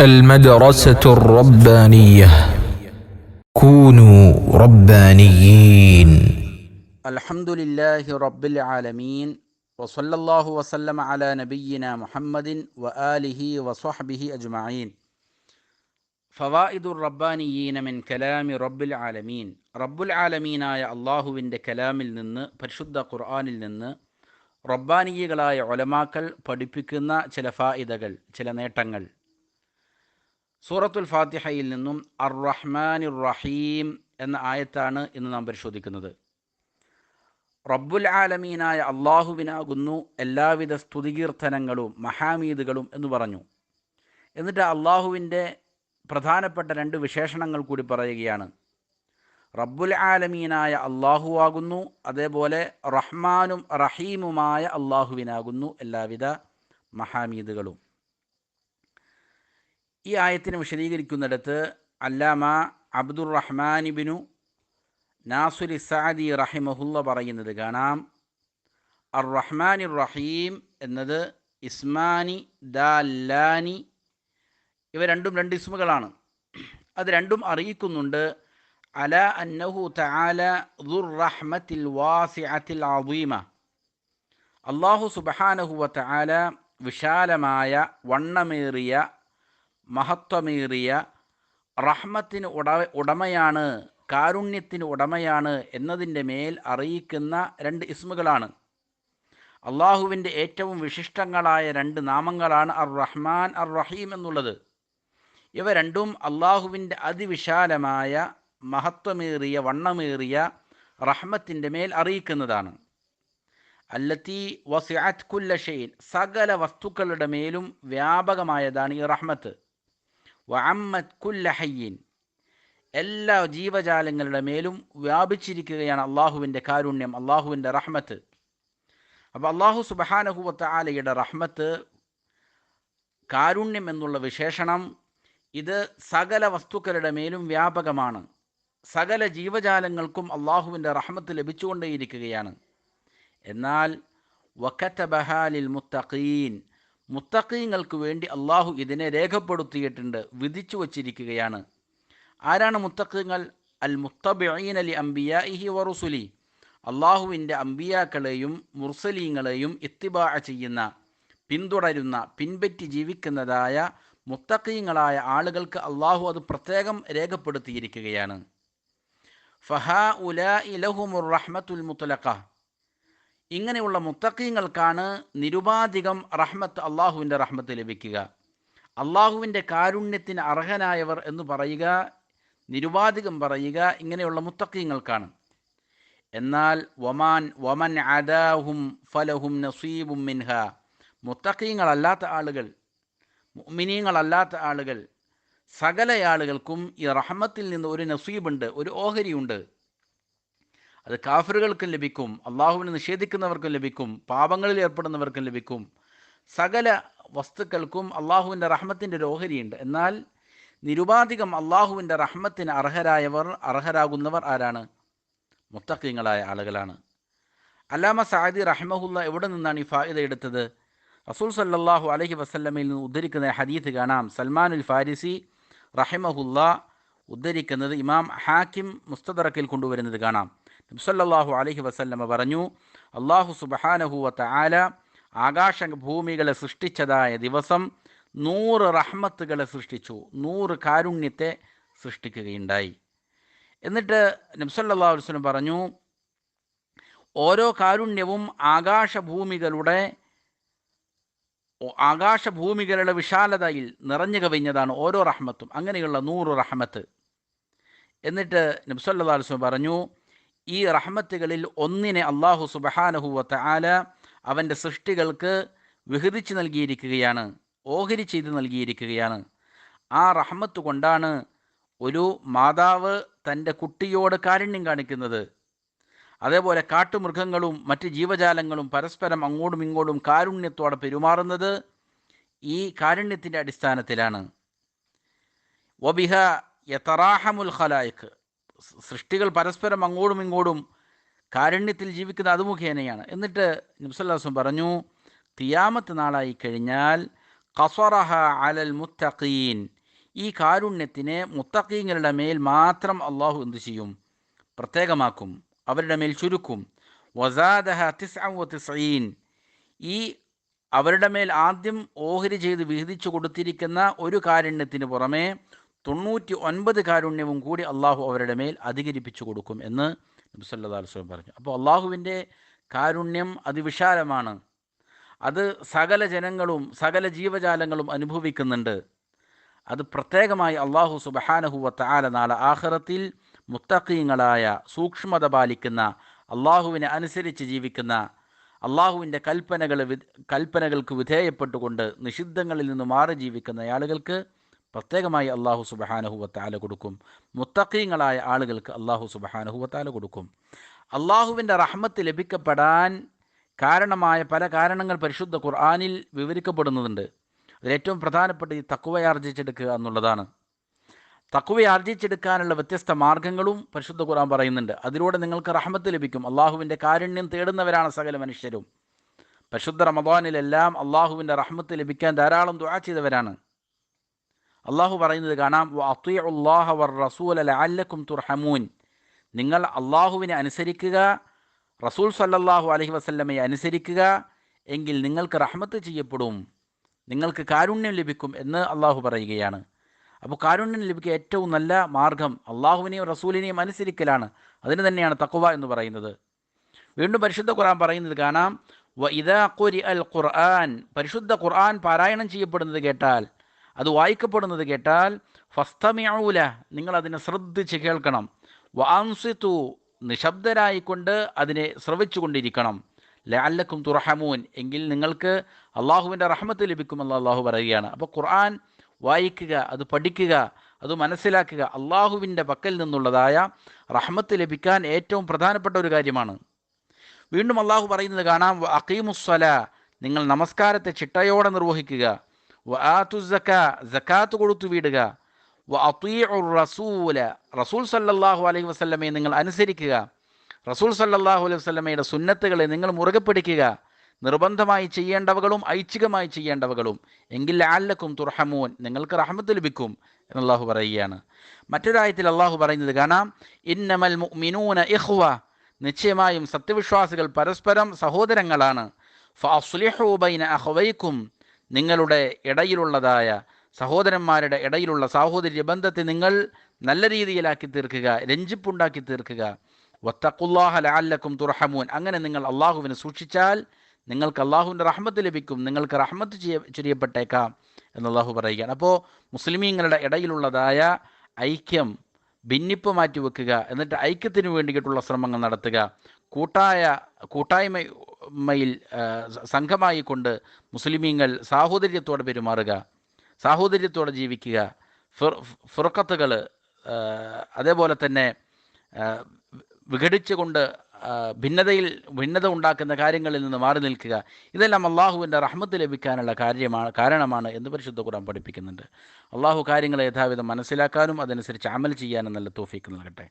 المدرسة الربانية كونوا ربانيين الحمد لله رب العالمين وصلى الله وسلم على نبينا محمد وآله وصحبه أجمعين فوائد الربانيين من كلام رب العالمين رب العالمين ആയ അള്ളാഹുവിൻ്റെ കലാമിൽ നിന്ന് പരിശുദ്ധ ഖുർആനിൽ നിന്ന് റബ്ബാനിയകളായ ഒലമാക്കൾ പഠിപ്പിക്കുന്ന ചില ഫായിദകൾ ചില നേട്ടങ്ങൾ സൂറത്തുൽ ഫാത്തിഹയിൽ നിന്നും അർ റഹ്മാനിർ റഹീം എന്ന ആയത്താണ് ഇന്ന് നാം പരിശോധിക്കുന്നത്. റബ്ബുൽ ആലമീനായ അള്ളാഹുവിനാകുന്നു എല്ലാവിധ സ്തുതികീർത്തനങ്ങളും മഹാമീദുകളും എന്ന് പറഞ്ഞു. എന്നിട്ട് അള്ളാഹുവിന്റെ പ്രധാനപ്പെട്ട രണ്ട് വിശേഷണങ്ങൾ കൂടി പറയുകയാണ്. റബ്ബുൽ ആലമീനായ അള്ളാഹു ആകുന്നു അതേപോലെ റഹ്മാനും റഹീമുമായ അള്ളാഹുവിനാകുന്നു എല്ലാവിധ മഹാമീദുകളും ഈ ആയത്തിനെ വിശദീകരിക്കുന്നിടത്ത് അല്ലാമ അബ്ദുർ റഹ്മാനിബിനു നാസുൽ സാദി റഹിമഹുല്ല പറയുന്നത് കാണാം. അർ റഹ്മാനി റഹീം എന്നത് ഇസ്മാനി ദാലാനി ഇവ രണ്ടും രണ്ട് ഇസ്മുകളാണ്. അത് രണ്ടും അറിയിക്കുന്നുണ്ട്. അല അന്നഹു തആല ദുർ റഹ്മത്തിൽ വാസിഅത്തിൽ അദീമ. അള്ളാഹു സുബഹാനഹുവ തആല വിശാലമായ വണ്ണമേറിയ മഹത്വമേറിയ റഹ്മത്തിന് ഉട ഉടമയാണ് കാരുണ്യത്തിന് ഉടമയാണ് എന്നതിന്റെ മേൽ അറിയിക്കുന്ന രണ്ട് ഇസ്മുകളാണ്. അള്ളാഹുവിന്റെ ഏറ്റവും വിശിഷ്ടങ്ങളായ രണ്ട് നാമങ്ങളാണ് അർ റഹ്മാൻ അർ റഹീം എന്നുള്ളത്. ഇവ രണ്ടും അള്ളാഹുവിന്റെ അതിവിശാലമായ മഹത്വമേറിയ വണ്ണമേറിയ റഹ്മത്തിന്റെ മേൽ അറിയിക്കുന്നതാണ്. അല്ലത്തി വസിഅത്ത് കുല്ലഷെയിൻ സകല വസ്തുക്കളുടെ മേലും വ്യാപകമായതാണ് ഈ റഹ്മത്ത്. വഅമ്മത്ത് കുല്ല ഹയ്യൻ. എല്ലാ ജീവജാലങ്ങളുടെ മേലും വ്യാപിച്ചിരിക്കുകയാണ് അള്ളാഹുവിന്റെ കാരുണ്യം അള്ളാഹുവിന്റെ റഹ്മത്ത്. അപ്പോൾ അള്ളാഹു സുബഹാനഹുവത്ത ആലയുടെ റഹ്മത്ത് കാരുണ്യം എന്നുള്ള വിശേഷണം ഇത് സകല വസ്തുക്കളുടെ മേലും വ്യാപകമാണ്. സകല ജീവജാലങ്ങൾക്കും അള്ളാഹുവിന്റെ റഹ്മത്ത് ലഭിച്ചുകൊണ്ടേയിരിക്കുകയാണ്. എന്നാൽ വക്കറ്റബഹാലിൽ മുത്തഖീൻ മുത്തഖീങ്ങൾക്ക് വേണ്ടി അള്ളാഹു ഇതിനെ രേഖപ്പെടുത്തിയിട്ടുണ്ട് വിധിച്ചു വച്ചിരിക്കുകയാണ്. ആരാണ് മുത്തക്കീങ്ങൾ അൽ മുത്തബീൻ അലി അംബിയാഹി വറുസുലി അള്ളാഹുവിന്റെ അംബിയാക്കളെയും മുർസലീങ്ങളെയും ഇത്തിബാ ചെയ്യുന്ന പിന്തുടരുന്ന പിൻപറ്റി ജീവിക്കുന്നതായ മുത്തക്കീങ്ങളായ ആളുകൾക്ക് അള്ളാഹു അത് പ്രത്യേകം രേഖപ്പെടുത്തിയിരിക്കുകയാണ്. ഫഹാ ഉലാ ഇലഹുമുർ റഹ്മത്തുൽ മുത്തലഖ. ഇങ്ങനെയുള്ള മുത്തക്കീങ്ങൾക്കാണ് നിരുപാധികം റഹ്മത്ത് അള്ളാഹുവിന്റെ റഹ്മത്ത് ലഭിക്കുക. അള്ളാഹുവിന്റെ കാരുണ്യത്തിന് അർഹനായവർ എന്ന് പറയുക നിരുപാധികം പറയുക ഇങ്ങനെയുള്ള മുത്തക്കീങ്ങൾക്കാണ് എന്നാൽ വമാൻ വമൻ അദാഹും ഫലഹും നസീബും മിൻഹ. മുത്തക്കീങ്ങളല്ലാത്ത ആളുകൾ മിനീങ്ങളല്ലാത്ത ആളുകൾ സകല ആളുകൾക്കും ഈ റഹ്മത്തിൽ നിന്ന് ഒരു നസീബുണ്ട് ഒരു ഓഹരിയുണ്ട്. അത് കാഫിറുകൾക്കും ലഭിക്കും അള്ളാഹുവിനെ നിഷേധിക്കുന്നവർക്കും ലഭിക്കും പാപങ്ങളിൽ ഏർപ്പെടുന്നവർക്കും ലഭിക്കും. സകല വസ്തുക്കൾക്കും അള്ളാഹുവിന്റെ റഹ്മത്തിന്റെ ഒരു ഓഹരിയുണ്ട് എന്നാൽ നിരുപാധികം അള്ളാഹുവിന്റെ റഹ്മത്തിന് അർഹരായവർ അർഹരാകുന്നവർ ആരാണ്? മുത്തക്കിങ്ങളായ ആളുകളാണ്. അല്ലാമ സാദി റഹ്മഹുല്ല എവിടെ നിന്നാണ് ഈ ഫായിദ എടുത്തത്? റസൂൽ സല്ലാഹു അലഹി വസ്ല്ലമയിൽ നിന്ന് ഉദ്ധരിക്കുന്ന ഹദീത്ത് കാണാം. സൽമാനുൽ ഫാരിസി റഹിമഹുല്ല ഉദ്ധരിക്കുന്നത് ഇമാം ഹാക്കിം മുസ്തദറക്കിൽ കൊണ്ടുവരുന്നത് കാണാം. നബ്സല്ലാഹു അലഹി വസല്ലമ പറഞ്ഞു അള്ളാഹു സുബഹാനഹു വ ആല ആകാശ ഭൂമികളെ സൃഷ്ടിച്ചതായ ദിവസം നൂറ് റഹ്മത്തുകളെ സൃഷ്ടിച്ചു നൂറ് കാരുണ്യത്തെ സൃഷ്ടിക്കുകയുണ്ടായി. എന്നിട്ട് നബ്സല്ലാ വസ്ലം പറഞ്ഞു ഓരോ കാരുണ്യവും ആകാശഭൂമികളുടെ ആകാശഭൂമികളുടെ വിശാലതയിൽ നിറഞ്ഞു കവിഞ്ഞതാണ് ഓരോ റഹ്മത്തും അങ്ങനെയുള്ള നൂറ് റഹ്മത്ത്. എന്നിട്ട് നബ്സല്ലാ വസ്ലം പറഞ്ഞു ഈ റഹ്മത്തുകളിൽ ഒന്നിനെ അള്ളാഹു സുബഹാനഹുവത്ത ആല അവന്റെ സൃഷ്ടികൾക്ക് വിഹരിച്ച് നൽകിയിരിക്കുകയാണ് ഓഹരി ചെയ്ത് നൽകിയിരിക്കുകയാണ്. ആ റഹ്മത്ത് കൊണ്ടാണ് ഒരു മാതാവ് തന്റെ കുട്ടിയോട് കാരുണ്യം കാണിക്കുന്നത്. അതേപോലെ കാട്ടുമൃഗങ്ങളും മറ്റ് ജീവജാലങ്ങളും പരസ്പരം അങ്ങോട്ടും ഇങ്ങോട്ടും കാരുണ്യത്തോടെ പെരുമാറുന്നത് ഈ കാരുണ്യത്തിന്റെ അടിസ്ഥാനത്തിലാണ്. വബിഹ യതറാഹമുൽ ഖലായിഖ്. സൃഷ്ടികൾ പരസ്പരം അങ്ങോട്ടും ഇങ്ങോട്ടും കാരുണ്യത്തിൽ ജീവിക്കുന്ന അത് മുഖേനയാണ് എന്നിട്ട് നബ്സല്ലാസും പറഞ്ഞു തിയാമത്ത് നാളായി കഴിഞ്ഞാൽ ഖസറഹ അലൽ മുത്തഖീൻ. ഈ കാരുണ്യത്തിനെ മുത്തഖീങ്ങളുടെ മേൽ മാത്രം അള്ളാഹു എന്തു ചെയ്യും? പ്രത്യേകമാക്കും. അവരുടെ മേൽ ചുരുക്കും. വസാദഹ തിസ്അൻ ഈ അവരുടെ മേൽ ആദ്യം ഓഹരി ചെയ്ത് വിഹിതിച്ചു കൊടുത്തിരിക്കുന്ന ഒരു കാരുണ്യത്തിന് പുറമെ തൊണ്ണൂറ്റി ഒൻപത് കാരുണ്യവും കൂടി അള്ളാഹു അവരുടെ മേൽ അധികരിപ്പിച്ചു കൊടുക്കും എന്ന് നബ്സല്ലാ പറഞ്ഞു. അപ്പോൾ അള്ളാഹുവിന്റെ കാരുണ്യം അതിവിശാലമാണ്. അത് സകല ജനങ്ങളും സകല ജീവജാലങ്ങളും അനുഭവിക്കുന്നുണ്ട്. അത് പ്രത്യേകമായി അള്ളാഹു സുബഹാനഹുവ താല നാളെ ആഹ്റത്തിൽ മുത്തഖീങ്ങളായ സൂക്ഷ്മത പാലിക്കുന്ന അള്ളാഹുവിനെ അനുസരിച്ച് ജീവിക്കുന്ന അള്ളാഹുവിന്റെ കൽപ്പനകൾ വി കൽപ്പനകൾക്ക് വിധേയപ്പെട്ടുകൊണ്ട് നിഷിദ്ധങ്ങളിൽ നിന്ന് മാറി ജീവിക്കുന്ന ആളുകൾക്ക് പ്രത്യേകമായി അള്ളാഹു സുബഹാനഹുവത്താല കൊടുക്കും. മുത്തക്കീങ്ങളായ ആളുകൾക്ക് അള്ളാഹു സുബഹാനഹുവത്താല കൊടുക്കും. അള്ളാഹുവിന്റെ റഹ്മത്ത് ലഭിക്കപ്പെടാൻ കാരണമായ പല കാരണങ്ങൾ പരിശുദ്ധ ഖുർആാനിൽ വിവരിക്കപ്പെടുന്നുണ്ട്. അതിലേറ്റവും പ്രധാനപ്പെട്ട ഈ തക്കുവയാർജിച്ചെടുക്കുക എന്നുള്ളതാണ്. തക്കുവയാർജിച്ചെടുക്കാനുള്ള വ്യത്യസ്ത മാർഗങ്ങളും പരിശുദ്ധ ഖുർആൻ പറയുന്നുണ്ട്. അതിലൂടെ നിങ്ങൾക്ക് റഹ്മത്ത് ലഭിക്കും. അള്ളാഹുവിന്റെ കാരുണ്യം തേടുന്നവരാണ് സകല മനുഷ്യരും. പരിശുദ്ധ റമദാനിലെല്ലാം അള്ളാഹുവിന്റെ റഹ്മത്ത് ലഭിക്കാൻ ധാരാളം ദുആ ചെയ്തവരാണ്. അള്ളാഹു പറയുന്നത് കാണാം തുർഹമൂൻ. നിങ്ങൾ അള്ളാഹുവിനെ അനുസരിക്കുക റസൂൽ സല്ലാഹു അലഹി വസല്ലമയെ അനുസരിക്കുക എങ്കിൽ നിങ്ങൾക്ക് റഹ്മത്ത് ചെയ്യപ്പെടും നിങ്ങൾക്ക് കാരുണ്യം ലഭിക്കും എന്ന് അള്ളാഹു പറയുകയാണ്. അപ്പോൾ കാരുണ്യം ലഭിക്കുക ഏറ്റവും നല്ല മാർഗം അള്ളാഹുവിനെയും റസൂലിനെയും അനുസരിക്കലാണ്. അതിന് തന്നെയാണ് തക്കുവ എന്ന് പറയുന്നത്. വീണ്ടും പരിശുദ്ധ ഖുർആൻ പറയുന്നത് കാണാം വ ഇദാ അൽ ഖുർആൻ. പരിശുദ്ധ ഖുർആൻ പാരായണം ചെയ്യപ്പെടുന്നത് കേട്ടാൽ അത് വായിക്കപ്പെടുന്നത് കേട്ടാൽ ഫസ്തമിയാവൂല നിങ്ങൾ അതിനെ ശ്രദ്ധിച്ച് കേൾക്കണം. വാൻസിത്തു നിശബ്ദരായിക്കൊണ്ട് അതിനെ ശ്രവിച്ചു കൊണ്ടിരിക്കണം ലഅല്ലക്കും തുറഹമൂൻ എങ്കിൽ നിങ്ങൾക്ക് അള്ളാഹുവിന്റെ റഹ്മത്ത് ലഭിക്കുമെന്ന് അള്ളാഹു പറയുകയാണ്. അപ്പോൾ ഖുർആൻ വായിക്കുക അത് പഠിക്കുക അത് മനസ്സിലാക്കുക അള്ളാഹുവിന്റെ പക്കൽ നിന്നുള്ളതായ റഹ്മത്ത് ലഭിക്കാൻ ഏറ്റവും പ്രധാനപ്പെട്ട ഒരു കാര്യമാണ്. വീണ്ടും അള്ളാഹു പറയുന്നത് കാണാം അക്കീമുസ്വല നിങ്ങൾ നമസ്കാരത്തെ ചിട്ടയോടെ നിർവഹിക്കുക. കൊടുത്തു വിടുക. റസൂല. റസൂൽ സല്ലാഹു അലൈഹി വസ്ലമയെ നിങ്ങൾ അനുസരിക്കുക. റസൂൽ സല്ലാഹു അലൈഹി വസ്ലമയുടെ സുന്നത്തുകളെ നിങ്ങൾ മുറുകെ പിടിക്കുക. നിർബന്ധമായി ചെയ്യേണ്ടവകളും ഐച്ഛികമായി ചെയ്യേണ്ടവകളും. എങ്കിൽ ആല്ലക്കും തുർഹമൂൻ. നിങ്ങൾക്ക് റഹമത്ത് ലഭിക്കും എന്ന് എന്നല്ലാഹു പറയുകയാണ്. മറ്റൊരായത്തിൽ അള്ളാഹു പറയുന്നത് കാണാം. ഇന്നമൽ മിനൂന ഇഹ്വ നിശ്ചയമായും സത്യവിശ്വാസികൾ പരസ്പരം സഹോദരങ്ങളാണ്. ഫഅസ്ലിഹു അഹ്വൈക്കും നിങ്ങളുടെ ഇടയിലുള്ളതായ സഹോദരന്മാരുടെ ഇടയിലുള്ള സാഹോദര്യ ബന്ധത്തെ നിങ്ങൾ നല്ല രീതിയിലാക്കി തീർക്കുക രഞ്ജിപ്പുണ്ടാക്കി തീർക്കുക. വത്തക്കുല്ലാഹ ലാല്ലക്കും തുർഹമൂൻ. അങ്ങനെ നിങ്ങൾ അള്ളാഹുവിനെ സൂക്ഷിച്ചാൽ നിങ്ങൾക്ക് അള്ളാഹുവിന്റെ റഹ്മത്ത് ലഭിക്കും നിങ്ങൾക്ക് റഹ്മത്ത് ചെയ്യ ചൊരിയപ്പെട്ടേക്കാം എന്ന് അള്ളാഹു പറയുകയാണ്. അപ്പോൾ മുസ്ലിമീങ്ങളുടെ ഇടയിലുള്ളതായ ഐക്യം ഭിന്നിപ്പ് മാറ്റിവെക്കുക എന്നിട്ട് ഐക്യത്തിന് വേണ്ടിയിട്ടുള്ള ശ്രമങ്ങൾ നടത്തുക. കൂട്ടായ കൂട്ടായ്മയിൽ സംഘമായി കൊണ്ട് മുസ്ലിമീങ്ങൾ സാഹോദര്യത്തോടെ പെരുമാറുക സാഹോദര്യത്തോടെ ജീവിക്കുക. ഫിർ ഫിർക്കത്തുകൾ അതേപോലെ തന്നെ വിഘടിച്ചുകൊണ്ട് ഭിന്നതയിൽ ഭിന്നത ഉണ്ടാക്കുന്ന കാര്യങ്ങളിൽ നിന്ന് മാറി നിൽക്കുക. ഇതെല്ലാം അള്ളാഹുവിന്റെ റഹ്മത്ത് ലഭിക്കാനുള്ള കാര്യമാണ് കാരണമാണ് എന്ന് പരിശുദ്ധ ഖുർആൻ പഠിപ്പിക്കുന്നുണ്ട്. അള്ളാഹു കാര്യങ്ങളെ യഥാവിധം മനസ്സിലാക്കാനും അതനുസരിച്ച് അമൽ ചെയ്യാനും നല്ല തോഫീക്ക് നൽകട്ടെ.